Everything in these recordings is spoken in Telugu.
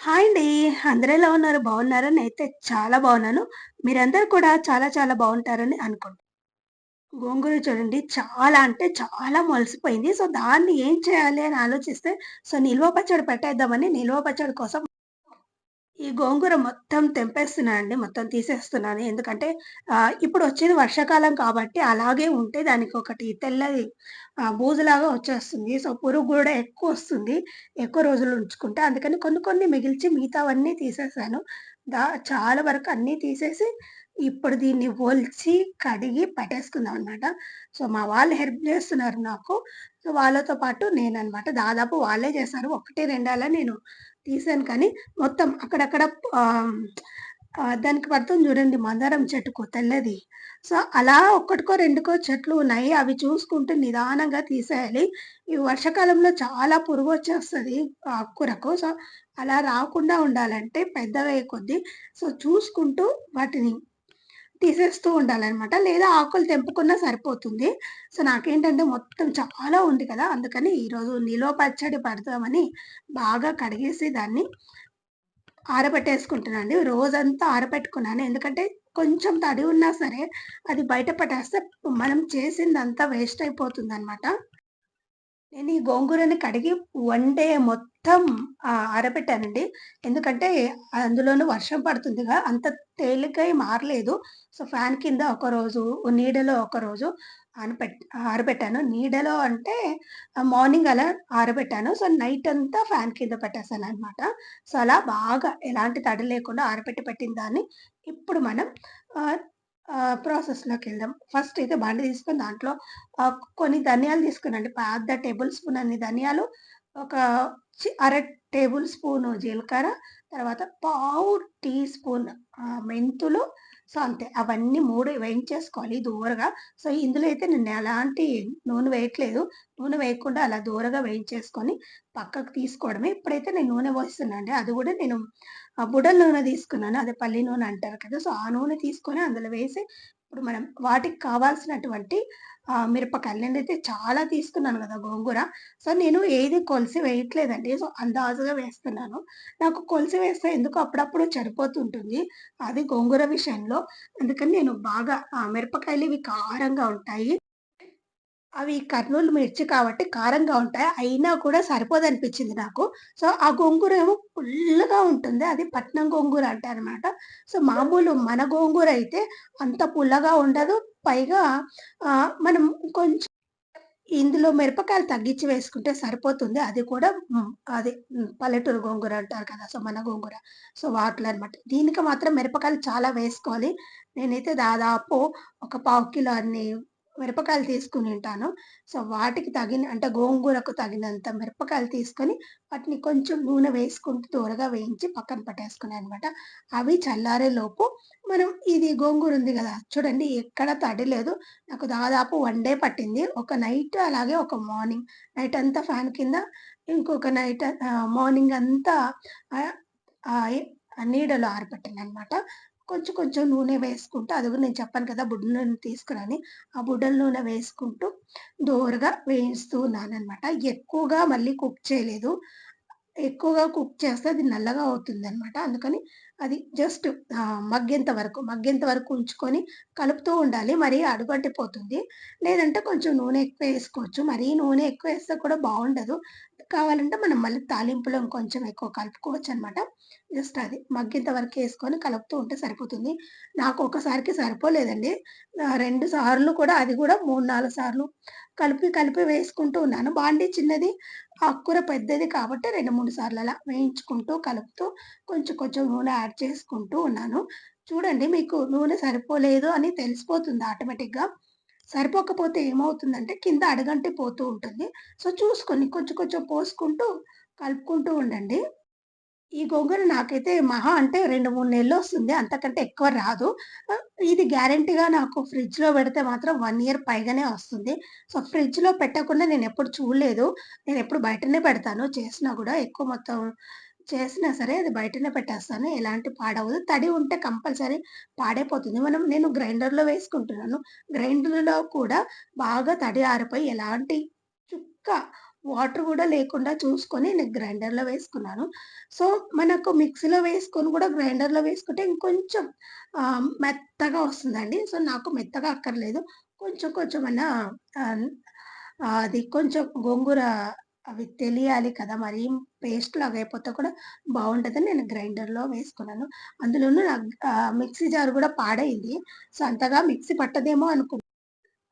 హాయ్ అండి. అందరూ ఎలా ఉన్నారు? బాగున్నారా? నేనైతే చాలా బాగున్నాను. మీరందరూ కూడా చాలా చాలా బాగుంటారని అనుకుంటా గోంగూర చూడండి చాలా అంటే చాలా మొలసిపోయింది. సో, దాన్ని ఏం చేయాలి అని ఆలోచిస్తే సో, నిల్వ పచ్చడి పెట్టేద్దామని నిల్వ పచ్చడి కోసం ఈ గోంగూర మొత్తం తెంపేస్తున్నాను అండి మొత్తం తీసేస్తున్నాను. ఎందుకంటే ఇప్పుడు వచ్చేది వర్షాకాలం కాబట్టి అలాగే ఉంటే దానికి ఒకటి తెల్లది బూజులాగా వచ్చేస్తుంది. సో, పురుగు కూడా ఎక్కువ వస్తుంది ఎక్కువ రోజులు ఉంచుకుంటే. అందుకని కొన్ని కొన్ని మిగిల్చి మిగతావన్నీ తీసేసాను. దా చాలా వరకు అన్నీ తీసేసి ఇప్పుడు దీన్ని ఒలిచి, కడిగి పట్టేసుకుందాం అనమాట సో, మా వాళ్ళు హెల్ప్ చేస్తున్నారు నాకు. సో, వాళ్ళతో పాటు నేను అనమాట దాదాపు వాళ్ళే చేశారు. ఒకటి రెండాల నేను తీసాను కానీ మొత్తం అక్కడక్కడ దానికి పడుతుంది చూడండి మందారం చెట్టుకు తెల్లది. సో, అలా ఒక్కటికో, రెండుకో చెట్లు ఉన్నాయి. అవి చూసుకుంటూ నిదానంగా తీసేయాలి. ఈ వర్షాకాలంలో చాలా పురుగు వచ్చేస్తుంది ఆకుకూరకు. సో, అలా రాకుండా ఉండాలంటే పెద్దగయ్యే కొద్దీ సో, చూసుకుంటూ వాటిని తీసేస్తూ ఉండాలన్నమాట లేదా ఆకులు తెంపుకున్నా సరిపోతుంది. సో, నాకేంటంటే మొత్తం చాలా ఉంది కదా! అందుకని ఈరోజు నిలువ పచ్చడి పడతామని బాగా కడిగేసి దాన్ని ఆరబెట్టేసుకుంటున్నానండి. రోజంతా ఆరబెట్టుకున్నాను. ఎందుకంటే కొంచెం తడి ఉన్నా సరే అది బయట పట్టేస్తే మనం చేసిందంతా వేస్ట్ అయిపోతుంది అనమాట నేను ఈ గోంగూరని కడిగి వన్ డే మొత్తం మొత్తం ఆరబెట్టానండి. ఎందుకంటే అందులోనూ వర్షం పడుతుందిగా అంత తేలికై మారలేదు సో, ఫ్యాన్ కింద ఒక రోజు నీడలో ఒక రోజు ఆనపెట్ ఆరబెట్టాను. నీడలో అంటే మార్నింగ్ అలా ఆరబెట్టాను. సో, నైట్ అంతా ఫ్యాన్ కింద పెట్టేసాననమాట. సో, అలా బాగా ఎలాంటి తడి లేకుండా ఆరబెట్టి పెట్టిన దాన్ని ఇప్పుడు మనం ప్రాసెస్లోకి వెళ్దాం ఫస్ట్ అయితే బండి తీసుకొని దాంట్లో కొన్ని ధనియాలు తీసుకున్నాండి పెద్ద టేబుల్ స్పూన్ అన్ని ధనియాలు, ఒక అర టేబుల్ స్పూను జీలకర్ర, తర్వాత పావు టీ స్పూన్ మెంతులు సో, అంతే. అవన్నీ మూడు వేయించేసుకోవాలి దూరగా సో, ఇందులో అయితే నేను ఎలాంటి నూనె వేయట్లేదు. నూనె వేయకుండా అలా దూరగా వేయించేసుకొని పక్కకు తీసుకోవడమే. ఇప్పుడైతే నేను నూనె పోస్తున్నాను అండి. అది కూడా నేను బుడల నూనె తీసుకున్నాను. అదే పల్లి నూనె అంటారు కదా! సో, ఆ నూనె తీసుకొని అందులో వేసి ఇప్పుడు మనం వాటికి కావాల్సినటువంటి మిరపకాయలు నేనైతే చాలా తీసుకున్నాను కదా గోంగూర. సో, నేను ఏది కొలిసి వేయట్లేదండి. సో, అందాజుగా వేస్తున్నాను. నాకు కొలిసి వేస్తే ఎందుకు అప్పుడప్పుడు చెడిపోతుంటుంది. అది గోంగూర విషయంలో. అందుకని నేను బాగా మిరపకాయలు ఇవి కారంగా ఉంటాయి. అవి కర్నూలు మిర్చి కాబట్టి కారంగా ఉంటాయి. అయినా కూడా సరిపోదనిపించింది నాకు. సో, ఆ గోంగూర ఏమో పుల్లగా ఉంటుంది. అది పట్నం గోంగూర అంటారనమాట. సో, మామూలు మన గోంగూర అయితే అంత పుల్లగా ఉండదు. పైగా మనం కొంచెం ఇందులో మిరపకాయలు తగ్గించి వేసుకుంటే సరిపోతుంది. అది కూడా అది పల్లెటూరు గోంగూర అంటారు కదా! సో, మన గోంగూర. సో, వాటిలో అనమాట. దీనికి మాత్రం మిరపకాయలు చాలా వేసుకోవాలి. నేనైతే దాదాపు ఒక పావు కిలో అన్ని మిరపకాయలు తీసుకుని ఉంటాను సో, వాటికి తగిన అంటే గోంగూరకు తగినంత మిరపకాయలు తీసుకొని వాటిని కొంచెం నూనె వేసుకుంటూ దూరగా వేయించి పక్కన పెట్టేసుకున్నాననమాట. అవి చల్లారేలోపు మనం ఇది గోంగూర ఉంది కదా చూడండి ఎక్కడ తడి లేదు. నాకు దాదాపు వన్ డే పట్టింది. ఒక నైట్ అలాగే ఒక మార్నింగ్. నైట్ అంతా ఫ్యాన్ కింద, ఇంకొక నైట్ మార్నింగ్ అంతా నీడలో ఆరబెట్టాను అనమాట కొంచెం కొంచెం నూనె వేసుకుంటూ అది కూడా నేను చెప్పాను కదా! బుడ్డ నూనె తీసుకురని. ఆ బుడ్డల నూనె వేసుకుంటూ దోరగా వేయిస్తూ ఉన్నాననమాట. ఎక్కువగా మళ్ళీ కుక్ చేయలేదు. ఎక్కువగా కుక్ చేస్తే అది నల్లగా అవుతుందనమాట. అందుకని అది జస్ట్ మగ్గేంత వరకు, మగ్గేంత వరకు ఉంచుకొని కలుపుతూ ఉండాలి. మరీ అడుగంటిపోతుంది. లేదంటే కొంచెం నూనె ఎక్కువ వేసుకోవచ్చు మరీ నూనె ఎక్కువ వేస్తే కూడా బాగుండదు కావాలంటే మనం మళ్ళీ తాలింపులో ఇంకొంచెం ఎక్కువ కలుపుకోవచ్చు అనమాట జస్ట్ అది మగ్గేంత వరకు వేసుకొని కలుపుతూ ఉంటే సరిపోతుంది. నాకు ఒకసారికి సరిపోలేదండి. రెండు సార్లు కూడా అది కూడా 3, 4 సార్లు కలిపి కలిపి వేసుకుంటూ ఉన్నాను. బాండీ చిన్నది, ఆకుకూర పెద్దది కాబట్టి 2, 3 సార్లు అలా వేయించుకుంటూ, కలుపుతూ కొంచెం కొంచెం నూనె యాడ్ చేసుకుంటూ ఉన్నాను. చూడండి మీకు నూనె సరిపోలేదు అని తెలిసిపోతుంది ఆటోమేటిక్‌గా. సరిపోకపోతే ఏమవుతుందంటే కింద అడగంటి పోతూ ఉంటుంది. సో, చూసుకొని కొంచెం కొంచెం పోసుకుంటూ కలుపుకుంటూ ఉండండి. ఈ గోంగూర నాకైతే మహా అంటే రెండు మూడు నెలలు వస్తుంది అంతకంటే ఎక్కువ రాదు. ఇది గ్యారంటీగా నాకు ఫ్రిడ్జ్‌లో పెడితే మాత్రం వన్ ఇయర్ పైగానే వస్తుంది. సో, ఫ్రిడ్జ్‌లో పెట్టకుండా నేను ఎప్పుడు చూడలేదు. నేను ఎప్పుడు బయటనే పెడతాను చేసినా కూడా ఎక్కువ మొత్తం చేసినా సరే అది బయటనే పెట్టేస్తాను. ఎలాంటి పాడవదు. తడి ఉంటే కంపల్సరీ పాడైపోతుంది. మనం నేను గ్రైండర్‌లో వేసుకుంటున్నాను. గ్రైండర్‌లో కూడా బాగా తడి ఆరిపోయి ఎలాంటి చుక్క వాటర్ కూడా లేకుండా చూసుకొని నేను గ్రైండర్‌లో వేసుకున్నాను. సో, మనకు మిక్సీలో వేసుకొని కూడా గ్రైండర్‌లో వేసుకుంటే ఇంకొంచెం మెత్తగా వస్తుందండి. సో, నాకు మెత్తగా అక్కర్లేదు. కొంచెం కొంచెం అన్న అది కొంచెం గోంగూర అవి తెలియాలి కదా! మరీ పేస్ట్‌లాగా అయిపోతే కూడా బాగుంటుందని నేను గ్రైండర్‌లో వేసుకున్నాను. అందులోనూ నాకు మిక్సీ జార్ కూడా పాడైంది. సో, అంతగా మిక్సీ పట్టదేమో అనుకున్నా.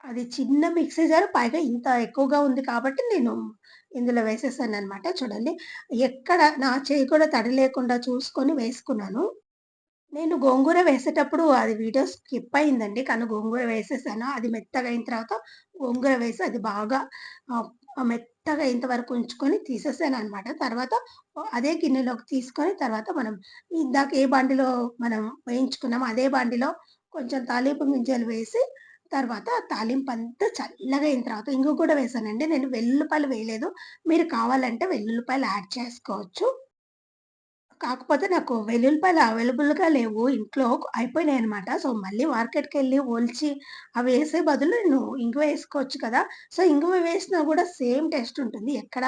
అది చిన్న మిక్సీ జార్ పైగా ఇంత ఎక్కువగా ఉంది కాబట్టి నేను ఇందులో వేసేసాననమాట. చూడండి ఎక్కడ నా చేయి కూడా తడి లేకుండా చూసుకొని వేసుకున్నాను. నేను గోంగూర వేసేటప్పుడు అది వీడియో స్కిప్ అయిందండి. కానీ గోంగూర వేసేసాను. అది మెత్తగా అయిన తర్వాత గోంగూర వేసి అది బాగా మెత్తగా ఇంతవరకు ఉంచుకొని తీసేసాను అనమాట తర్వాత అదే గిన్నెలోకి తీసుకొని తర్వాత మనం ఇందాక ఏ బండిలో మనం వేయించుకున్నామో అదే బండిలో కొంచెం తాలింపు గింజలు వేసి తర్వాత తాలింపు అంతా చల్లగా అయిన తర్వాత ఇంకో కూడా వేసానండి. నేను వెల్లుల్లిపాయలు వేయలేదు. మీరు కావాలంటే వెల్లుల్లిపాయలు యాడ్ చేసుకోవచ్చు. కాకపోతే నాకు వెల్లుల్లిపాయలు అవైలబుల్‌గా లేవు ఇంట్లో అయిపోయినాయి అనమాట సో, మళ్ళీ మార్కెట్కి వెళ్ళి ఒలిచి అవి వేసే బదులు నేను ఇంగువ వేసుకోవచ్చు కదా! సో, ఇంగువ వేసినా కూడా సేమ్ టేస్ట్ ఉంటుంది. ఎక్కడ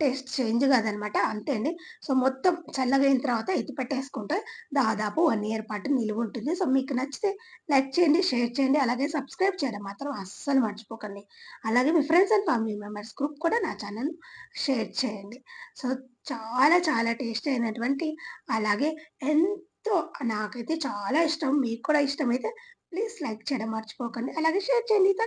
టేస్ట్ చేంజ్ కాదనమాట. అంతే అండి. సో, మొత్తం చల్లగా అయిన తర్వాత ఎత్తి పెట్టేసుకుంటే దాదాపు వన్ ఇయర్ పాటు నిలువుంటుంది. సో, మీకు నచ్చితే లైక్ చేయండి, షేర్ చేయండి. అలాగే సబ్స్క్రైబ్ చేయడం మాత్రం అస్సలు మర్చిపోకండి. అలాగే మీ friends and family members group కూడా నా ఛానల్ షేర్ చేయండి. సో, చాలా చాలా టేస్టీ అయినటువంటి అలాగే ఎంతో నాకైతే చాలా ఇష్టం. మీకు కూడా ఇష్టమైతే ప్లీజ్ లైక్ చేయడం మర్చిపోకండి. అలాగే షేర్ చేయండి.